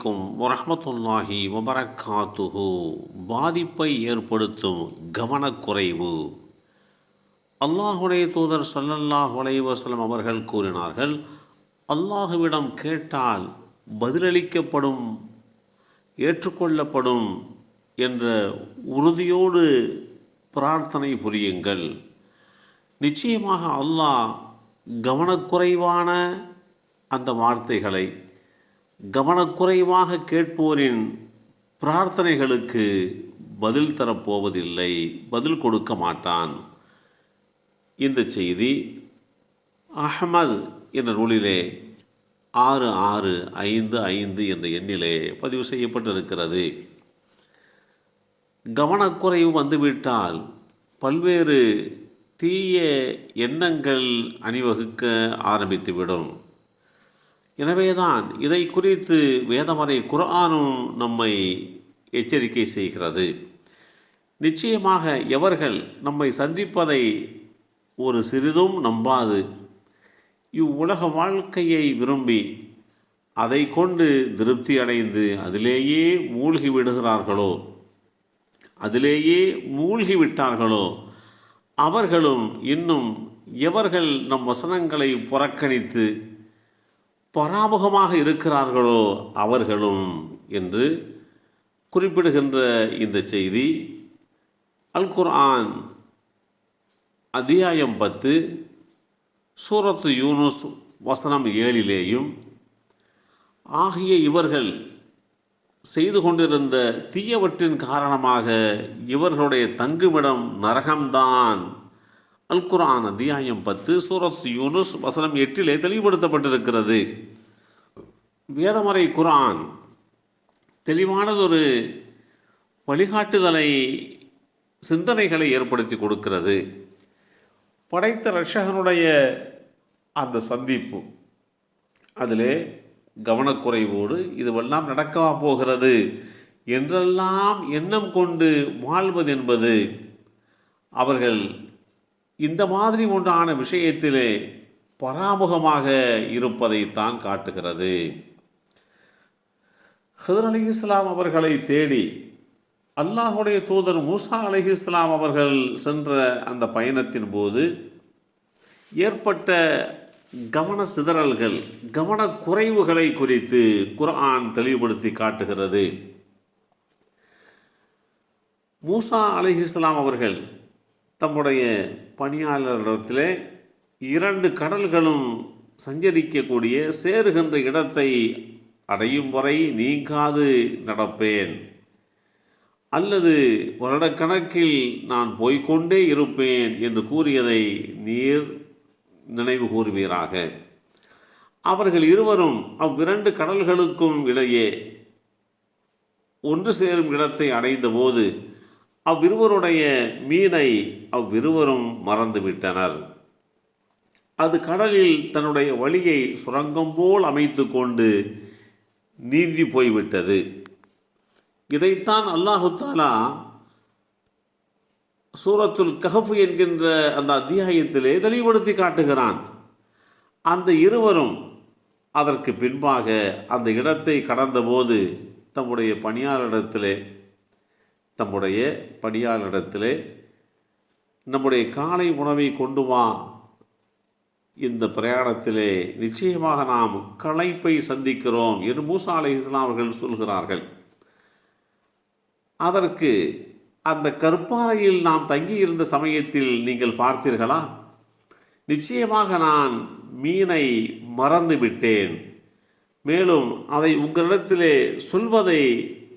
வலைக்கும் வரஹ்மத்துல்லாஹி வபரக்காத்துஹு. பாதிப்பை ஏற்படுத்தும் கவனக்குறைவு. அல்லாஹுடைய தூதர் சல்லல்லாஹ் அலைஹி அவர்கள் கூறினார்கள் அல்லாஹுவிடம் கேட்டால் பதிலளிக்கப்படும் ஏற்றுக்கொள்ளப்படும் என்ற உறுதியோடு பிரார்த்தனை புரியுங்கள். நிச்சயமாக அல்லாஹ் கவனக்குறைவான அந்த வார்த்தைகளை கவனக்குறைவாக கேட்போரின் பிரார்த்தனைகளுக்கு பதில் தரப்போவதில்லை பதில் கொடுக்க மாட்டான். இந்த செய்தி அஹமது என்ற நூலிலே ஆறு ஆறு ஐந்து ஐந்து என்ற எண்ணிலே பதிவு செய்யப்பட்டிருக்கிறது. கவனக்குறைவு வந்துவிட்டால் பல்வேறு தீய எண்ணங்கள் அணிவகுக்க ஆரம்பித்துவிடும். எனவேதான் இதை குறித்து வேதமறை குரானும் நம்மை எச்சரிக்கை செய்கிறது. நிச்சயமாக எவர்கள் நம்மை சந்திப்பதை ஒரு சிறிதும் நம்பாது. இவ்வுலக வாழ்க்கையை விரும்பி அதை கொண்டு திருப்தி அடைந்து அதிலேயே மூழ்கி விடுகிறார்களோ அதிலேயே மூழ்கி விட்டார்களோ அவர்களும் இன்னும் எவர்கள் நம் வசனங்களை புறக்கணித்து பராமுகமாக இருக்கிறார்களோ அவர்களும் என்று குறிப்பிடுகின்ற இந்த செய்தி அல் குர்ஆன் அத்தியாயம் பத்து சூரத்து யூனுஸ் வசனம் ஏழிலேயும் ஆகிய இவர்கள் செய்து கொண்டிருந்த தீயவற்றின் காரணமாக இவர்களுடைய தங்குமிடம் நரகம்தான் அல் குர்ஆன் அத்தியாயம் பத்து சூரத் யூனுஸ் வசனம் எட்டிலே தெளிவுபடுத்தப்பட்டிருக்கிறது. வேதமறை குரான் தெளிவானதொரு வழிகாட்டுதலை சிந்தனைகளை ஏற்படுத்தி கொடுக்கிறது. படைத்த ரஷகனுடைய அந்த சந்திப்பு அதிலே கவனக்குறைவோடு இதுவெல்லாம் நடக்கவா போகிறது? என்றெல்லாம் எண்ணம் கொண்டு வாழ்வது என்பது அவர்கள் இந்த மாதிரி ஒன்றான விஷயத்திலே பராமுகமாக இருப்பதைத்தான் காட்டுகிறது. ஹதர் அலி இஸ்லாம் அவர்களை தேடி அல்லாஹுடைய தூதர் மூசா அலி இஸ்லாம் அவர்கள் சென்ற அந்த பயணத்தின் போது ஏற்பட்ட கவன சிதறல்கள் கவனக்குறைவுகளை குறித்து குர்ஆன் தெளிவுபடுத்தி காட்டுகிறது. மூசா அலி இஸ்லாம் அவர்கள் தம்முடைய பணியாளரிடத்திலே இரண்டு கடல்களும் சஞ்சரிக்கக்கூடிய சேருகின்ற இடத்தை அடையும் வரை நீங்காது நடப்பேன். அல்லது வருடக்கணக்கில் நான் போய்கொண்டே இருப்பேன் என்று கூறியதை நீர் நினைவு கூறுவீராக. அவர்கள் இருவரும் அவ்விரண்டு கடல்களுக்கும் இடையே ஒன்று சேரும் இடத்தை அடைந்தபோது அவ்விருவருடைய மீனை அவ்விருவரும் மறந்துவிட்டனர். அது கடலில் தன்னுடைய வழியை சுரங்கம் போல் அமைத்து கொண்டு நீந்தி போய்விட்டது. இதைத்தான் அல்லாஹு தாலா சூரத்துல் கஹஃப் என்கின்ற அந்த அத்தியாயத்திலே தெளிவுபடுத்தி காட்டுகிறான். அந்த இருவரும் அதற்கு பின்பாக அந்த இடத்தை கடந்தபோது தம்முடைய பணியாளரிடத்திலே தம்முடைய பணியாளரிடத்திலே நம்முடைய காலை உணவை கொண்டு வா. இந்த பிரயாணத்திலே நிச்சயமாக நாம் களைப்பை சந்திக்கிறோம் என்று மூசா அலை இஸ்லாமர்கள் அவர்கள் சொல்கிறார்கள். அதற்கு அந்த கற்பாறையில் நாம் தங்கியிருந்த சமயத்தில் நீங்கள் பார்த்தீர்களா? நிச்சயமாக நான் மீனை மறந்து விட்டேன் மேலும் அதை உங்களிடத்திலே சொல்வதை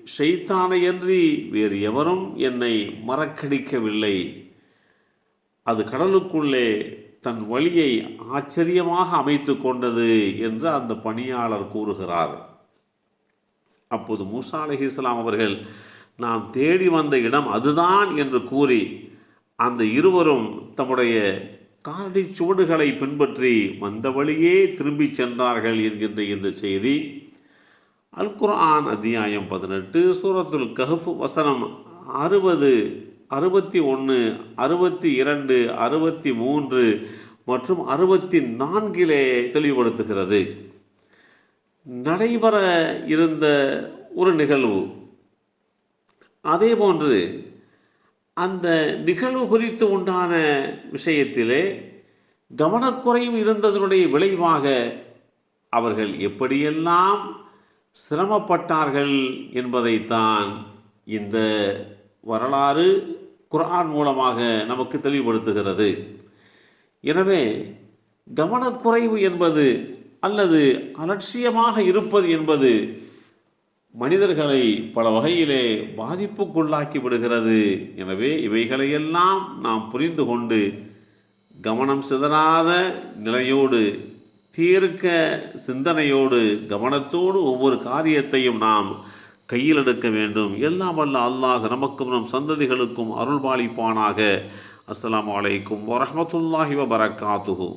ஷைத்தானையன்றி வேறு எவரும் என்னை மறக்கடிக்கவில்லை. அது கடலுக்குள்ளே தன் வழியை ஆச்சரியமாக அமைத்து கொண்டது என்று அந்த பணியாளர் கூறுகிறார். அப்போது மூசா அலஹி இஸ்லாம் அவர்கள் நாம் தேடி வந்த இடம் அதுதான் என்று கூறி அந்த இருவரும் தம்முடைய காலடி சுவடுகளை பின்பற்றி வந்த வழியே திரும்பிச் சென்றார்கள் என்கின்ற இந்த செய்தி அல் குர்ஆன் அத்தியாயம் பதினெட்டு சூரத்துல் கஹஃப் வசனம் அறுபது அறுபத்தி ஒன்று அறுபத்தி இரண்டு அறுபத்தி மூன்று மற்றும் அறுபத்தி நான்கிலே தெளிவுபடுத்துகிறது. நடைபெற இருந்த ஒரு நிகழ்வு. அதே போன்று அந்த நிகழ்வு குறித்து உண்டான விஷயத்திலே கவனக்குறைவு இருந்ததனுடைய விளைவாக அவர்கள் எப்படியெல்லாம் சிரமப்பட்டார்கள் என்பதைத்தான் இந்த வரலாறு குரான் மூலமாக நமக்கு தெளிவுபடுத்துகிறது. எனவே கவனக்குறைவு என்பது அல்லது அலட்சியமாக இருப்பது என்பது மனிதர்களை பல வகையிலே பாதிப்புக்குள்ளாக்கி விடுகிறது எனவே இவைகளையெல்லாம் நாம் புரிந்து கொண்டு கவனம் சிதறாத நிலையோடு தீர்க்க சிந்தனையோடு கவனத்தோடு ஒவ்வொரு காரியத்தையும் நாம் கையில் எடுக்க வேண்டும். எல்லாம் வல்ல அல்லாஹ் நமக்கும் நம் சந்ததிகளுக்கும் அருள்பாலிப்பானாக. அஸ்லாம் வலைக்கும் வரமத்துல்லாஹி வபரகாத்துஹு